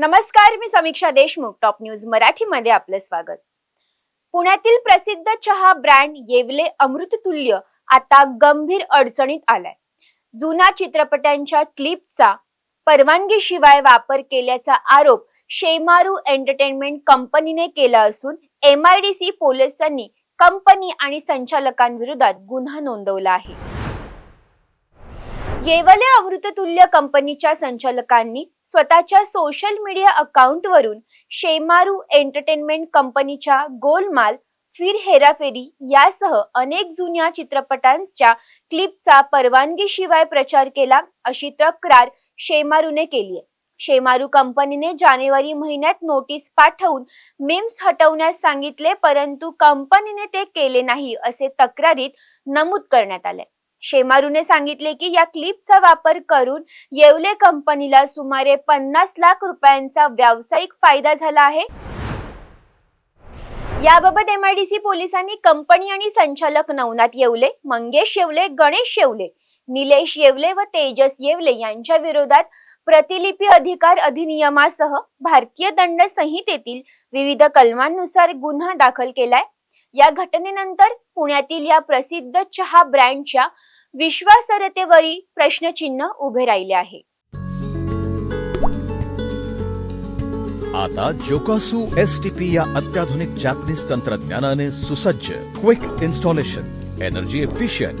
नमस्कार मी Samiksha Deshmukh top news मराठीमध्ये आपलं स्वागत. पुण्यातील प्रसिद्ध चहा ब्रँड येवले अमृततुल्य आता गंभीर अडचणीत आलाय. जुना चित्रपटांच्या क्लिपचा परवानगीशिवाय वापर केल्याचा आरोप शेमारू एंटरटेनमेंट कंपनीने केला असून एमआयडीसी पोलिसांनी कंपनी आणि संचालकांविरोधात गुन्हा नोंदवला आहे. येवले अमृततुल्य कंपनीच्या संचालकांनी स्वतःच्या सोशल मीडिया अकाउंटवरून शेमारू एंटरटेनमेंट कंपनीच्या गोलमाल फिर हेराफेरी यासह अनेक जुन्या चित्रपटांच्या क्लिपचा परवानगीशिवाय प्रचार केला अशी तक्रार शेमारूने केली आहे. शेमारू कंपनीने जानेवारी महिन्यात नोटीस पाठवून मिम्स हटवण्यास सांगितले परंतु कंपनीने ते केले नाही असे तक्रारीत नमूद करण्यात आले. शेमारूने सांगितले की या क्लिपचा वापर करून येवले कंपनीला सुमारे पन्नास लाख रुपयांचा व्यावसायिक फायदा झाला आहे. याबाबत एमआयडीसी पोलिसांनी कंपनी आणि संचालक नवनाथ येवले मंगेश येवले गणेश येवले निलेश येवले व तेजस येवले यांच्या विरोधात प्रतिलिपी अधिकार अधिनियमासह भारतीय दंड संहितेतील विविध कलमांनुसार गुन्हा दाखल केलाय. या घटनेनंतर पुण्यातील या प्रसिद्ध चहा ब्रँडच्या विश्वासार्हतेवरील प्रश्नचिन्ह उभे राहिले आहे. आता जोकासू एस टी पी या अत्याधुनिक जॅपनीज तंत्रज्ञानाने सुसज्ज quick installation energy efficient